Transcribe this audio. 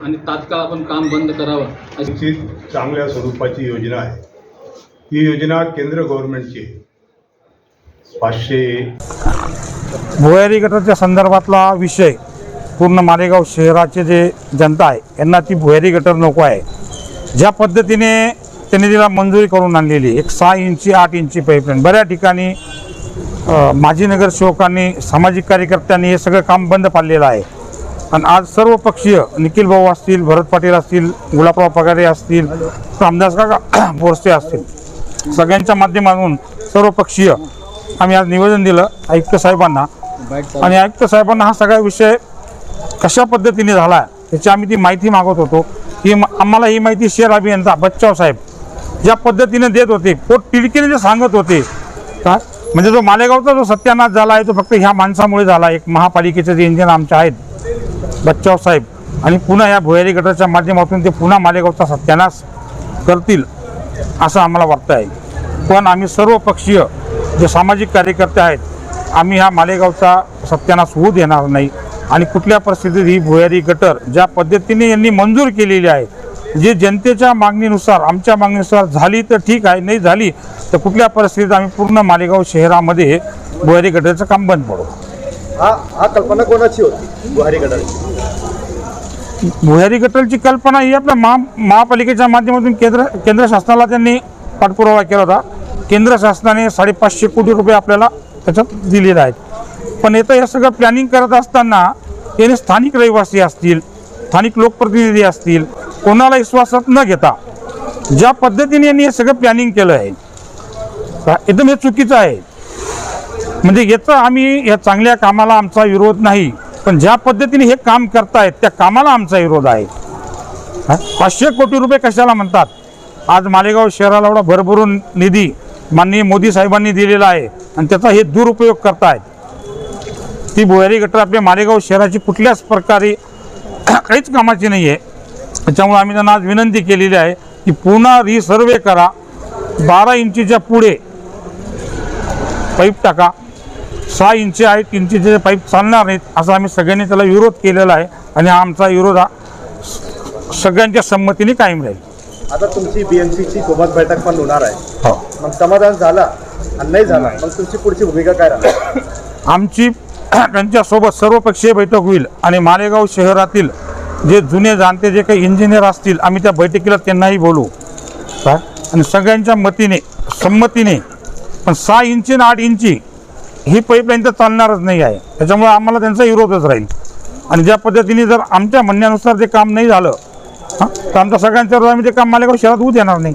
आणि तात्काळ आपण काम बंद करावं. अशी चांगल्या स्वरूपाची योजना आहे. ही योजना केंद्र गव्हर्नमेंटची पाचशे भुयारी गटाच्या संदर्भातला विषय पूर्ण मालेगाव शहराचे जे जनता आहे यांना ती भुयारी गटर नको आहे. ज्या पद्धतीने त्यांनी तिला मंजुरी करून आणलेली एक सहा इंची आठ इंची पाईपलाईन बऱ्याच ठिकाणी माजी नगरसेवकांनी सामाजिक कार्यकर्त्यांनी हे सगळं काम बंद पाडलेलं आहे. आणि आज सर्व पक्षीय निखिल भाऊ असतील भरत पाटील असतील गुलाबराव पगारे असतील रामदास काका बोरसे असतील. सगळ्यांच्या माध्यमातून सर्व पक्षीय आम्ही आज निवेदन दिलं आयुक्त साहेबांना. आणि आयुक्त साहेबांना हा सगळा विषय कशा पद्धतीने झाला याची आम्ही ती माहिती मागत होतो. की आम्हाला ही माहिती शेर अभियंता बच्चाव साहेब ज्या पद्धतीने देत होते पोट पिडकीने जे सांगत होते का? म्हणजे जो मालेगावचा जो सत्यानाश झाला आहे तो फक्त ह्या माणसामुळे झाला एक महापालिकेचे जे इंजिन आमचे आहेत बच्चाव साहेब आणि पुन्हा या भुयारी गटाच्या माध्यमातून ते पुन्हा मालेगावचा सत्यानाश करतील असं आम्हाला वाटतं आहे. पण आम्ही सर्व पक्षीय जे सामाजिक कार्यकर्ते आहेत आम्ही ह्या मालेगावचा सत्यानाश होऊ देणार नाही. आणि कुठल्या परिस्थितीत ही भुयारी गटर ज्या पद्धतीने यांनी मंजूर केलेली आहे जे जनतेच्या मागणीनुसार आमच्या मागणीनुसार झाली तर ठीक आहे नाही झाली तर कुठल्या परिस्थितीत आम्ही पूर्ण मालेगाव शहरामध्ये भुयारी गटरचं काम बंद पडू. हा हा कल्पना कोणाची होती? बुहारी गटाची. भुयारी गटलची कल्पना ही आपल्या महा महापालिकेच्या माध्यमातून केंद्र केंद्र शासनाला त्यांनी पाठपुरावा केला होता. केंद्र शासनाने साडेपाचशे कोटी रुपये आपल्याला त्याच्यात दिलेले आहेत. पण येतं हे सगळं प्लॅनिंग करत असताना याने स्थानिक रहिवासी असतील स्थानिक लोकप्रतिनिधी असतील कोणाला विश्वासात न घेता ज्या पद्धतीने यांनी हे सगळं प्लॅनिंग केलं आहे एकदम हे चुकीचं आहे. म्हणजे याचं आम्ही या चांगल्या कामाला आमचा विरोध नाही पण ज्या पद्धतीने हे काम करतायत त्या कामाला आमचा विरोध आहे. पाचशे कोटी रुपये कशाला म्हणतात? आज मालेगाव शहराला एवढा भरभरून निधी माननीय मोदी साहेबांनी दिलेला आहे आणि त्याचा हे दुरुपयोग करतायत. ती भुयारी गटर आपल्या मालेगाव शहराची कुठल्याच प्रकारे काहीच कामाची नाही आहे त्याच्यामुळे आम्ही त्यांना आज विनंती केलेली आहे की पुन्हा रिसर्वे करा. बारा इंचीच्या पुढे पाईप टाका. सहा इंची आठ इंचीचे पाईप चालणार नाहीत असा आम्ही सगळ्यांनी त्याला विरोध केलेला आहे आणि हा आमचा विरोध हा सगळ्यांच्या संमतीने कायम राहील. आता तुमची बीएमसीची सोबत बैठक पण होणार आहे. हो. मग समाधान झाला आणि नाही झाला मग तुमची पुढची भूमिका काय राहणार? आमची त्यांच्यासोबत सर्वपक्षीय बैठक होईल आणि मालेगाव शहरातील जे जुने जाणते जे काही इंजिनियर असतील आम्ही त्या बैठकीला त्यांनाही बोलू काय? आणि सगळ्यांच्या मतीने संमतीने पण सहा इंची आणि आठ इंची ही पाईपलाईन तर चालणारच नाही आहे. त्याच्यामुळे आम्हाला त्यांचा विरोधच राहील. आणि ज्या पद्धतीने जर आमच्या म्हणण्यानुसार ते काम नाही झालं हां तर आमच्या सगळ्यांच्या आम्ही ते काम मालेगाव शहरात होऊ देणार नाही.